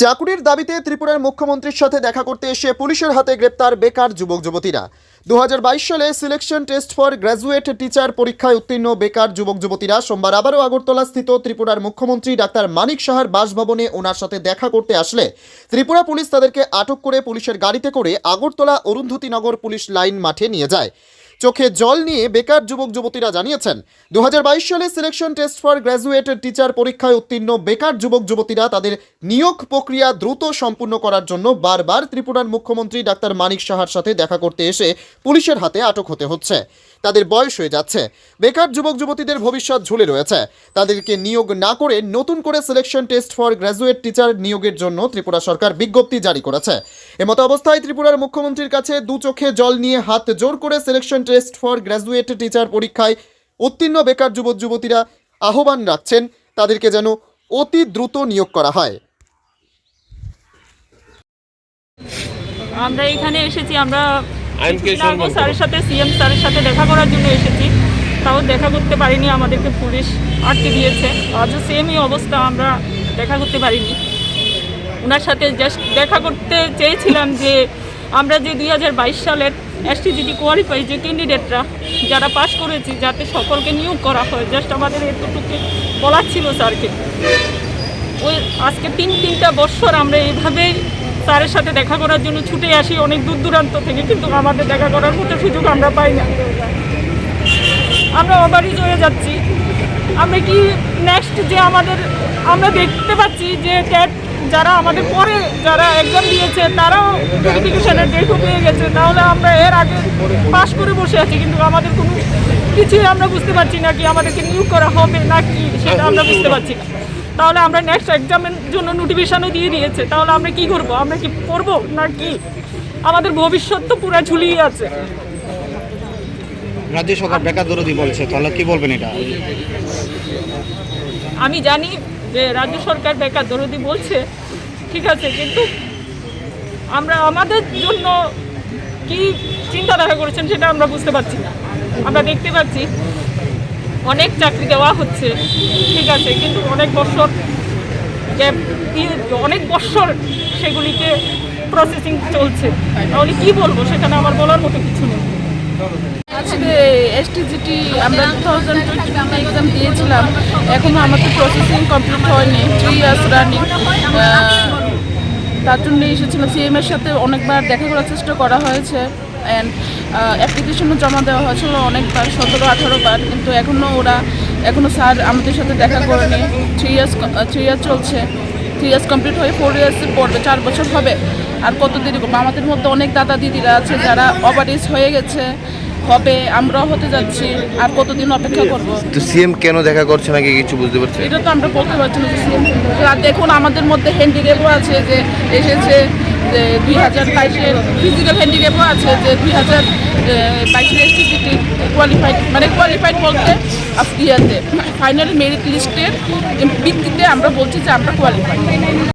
চাকুরির দাবিতে ত্রিপুরার মুখ্যমন্ত্রীর সাথে দেখা করতে এসে পুলিশের হাতে গ্রেপ্তার বেকার যুবক যুবতীরা। দু হাজার বাইশ সালে selection test for graduate teacher পরীক্ষায় উত্তীর্ণ বেকার যুবক যুবতীরা সোমবার আবারও আগরতলা স্থিত ত্রিপুরার মুখ্যমন্ত্রী ডাক্তার মানিক সাহার বাসভবনে ওনার সাথে দেখা করতে আসলে। ত্রিপুরা পুলিশ তাদেরকে আটক করে পুলিশের গাড়িতে করে আগরতলা অরুন্ধতিনগর পুলিশ লাইন মাঠে নিয়ে যায়। চোখে জল নিয়ে বেকার যুবক যুবতীরা জানিয়েছেন দু হাজার বাইশ সালে selection test for graduate teacher পরীক্ষায় উত্তীর্ণ বেকার যুবক যুবতীরা তাদের নিয়োগ প্রক্রিয়া দ্রুত সম্পূর্ণ করার জন্য বারবার ত্রিপুরার মুখ্যমন্ত্রী ডাক্তার মানিক সাহার সাথে দেখা করতে এসে পুলিশের হাতে আটক হতে হচ্ছে। তাদের বয়স হয়ে যাচ্ছে। বেকার যুবক যুবতীদের ভবিষ্যৎ ঝুলে রয়েছে। তাদেরকে নিয়োগ না করে নতুন করে selection test for graduate teacher নিয়োগের জন্য ত্রিপুরা সরকার বিজ্ঞপ্তি জারি করেছে। এমতো অবস্থায় ত্রিপুরার মুখ্যমন্ত্রীর কাছে দু চোখে জল নিয়ে হাত জোর করে selection test for graduate teacher পরীক্ষায় উত্তীর্ণ বেকার যুবক যুবতীরা আহ্বান রাখছেন তাদেরকে যেন অতি দ্রুত নিয়োগ করা হয়। আমরা এখানে এসেছি আমরা। স্যারের সাথে সিএম স্যারের সাথে দেখা করার জন্য এসেছি। তাও দেখা করতে পারিনি আমাদেরকে পুলিশ আটকে দিয়েছে। আজও সেমই অবস্থা আমরা দেখা করতে পারিনি। ওনার সাথে জাস্ট দেখা করতে চেয়েছিলাম যে আমরা যে দুই হাজার বাইশ সালের এসটিজিটি কোয়ালিফাই যে ক্যান্ডিডেটরা যারা পাশ করেছি, যাতে সকলকে নিয়োগ করা হয়। জাস্ট আমাদের এতটুকু বলার ছিল স্যারকে। ওই আজকে তিন, তিনটা বছর আমরা এইভাবেই স্যারের সাথে দেখা করার জন্য ছুটে আসি, অনেক দূর দূরান্ত থেকে, কিন্তু আমাদের দেখা করার মতো সুযোগ আমরা পাই না। আমরা অবারিত হয়ে যাচ্ছি। আমরা কি নেক্সট যে আমাদের, আমরা দেখতে পাচ্ছি যে ক্যাট যারা আমাদের পরে যারা এক্সাম দিয়েছে তারাও ভেরিফিকেশনের ডেটও পেয়ে গেছে। তাহলে আমরা এর আগে পাশ করে বসে আছি কিন্তু আমাদের কোনো কিছুই আমরা বুঝতে পারছি না কি আমাদেরকে নিয়োগ করা হবে না কি সেটা আমরা বুঝতে পারছি না। তাহলে আমরা নেক্সট এক্সামের জন্য নোটিফিকেশনও দিয়ে দিয়েছে। তাহলে আমরা কি করব? আমরা কি পড়ব না কি? আমাদের ভবিষ্যৎ তো পুরো ঝুলিয়ে আছে। রাজ্য সরকার বেকার দরদি বলছে তাহলে কি বলবেন এটা? আমি জানি যে রাজ্য সরকার বেকার দরদি বলছে, ঠিক আছে, কিন্তু আমরা আমাদের জন্য কি চিন্তাধারা করেছেন সেটা আমরা বুঝতে পারছি না। আমরা দেখতে পাচ্ছি অনেক চাকরি দেওয়া হচ্ছে, ঠিক আছে, কিন্তু অনেক বছর গ্যাপ দিয়ে অনেক বছর সেগুলিকে প্রসেসিং চলছে। তাহলে কি বলব? সেখানে আমার বলার মতো কিছু নেই। আজকে এসটিজিটি আমরা টু থাউজেন্ড টোয়েন্টি এক্সাম দিয়েছিলাম। এখনও আমাদের প্রসেসিং কমপ্লিট হয়নি থ্রি ইয়ার্স রানিং তার জন্য এসেছিলাম সিএম এর সাথে অনেকবার দেখা করার চেষ্টা করা হয়েছে। অ্যান্ড অ্যাপ্লিকেশনও জমা দেওয়া হয়েছিল অনেকবার, সতেরো, আঠারো বার। কিন্তু এখনও ওরা এখনও স্যার আমাদের সাথে দেখা করেনি। থ্রি ইয়ার্স থ্রি ইয়ার্স চলছে। থ্রি ইয়ার্স কমপ্লিট হয়ে ফোর ইয়ার্সে পড়বে, চার বছর হবে। আর কত দেরি করব? আমাদের মধ্যে অনেক দাদা দিদিরা আছে যারা ওভার হয়ে গেছে। হবে আমরাও হতে যাচ্ছি আর কতদিন অপেক্ষা করব? তো সিএম কেন দেখা করছে নাকি কিছু বুঝতে পারছি এটা তো আমরা বলতে পারছি না আর দেখুন আমাদের মধ্যে হ্যান্ডিক্যাপও আছে যে এসেছে যে দুই হাজার বাইশের ফিজিক্যাল হ্যান্ডিক্যাপও আছে যে দুই হাজার বাইশের এসটিসিটি কোয়ালিফাইড মানে কোয়ালিফাইড বলতে ইয়াতে ফাইনাল মেরিট লিস্টের ভিত্তিতে আমরা বলছি যে আমরা কোয়ালিফাইড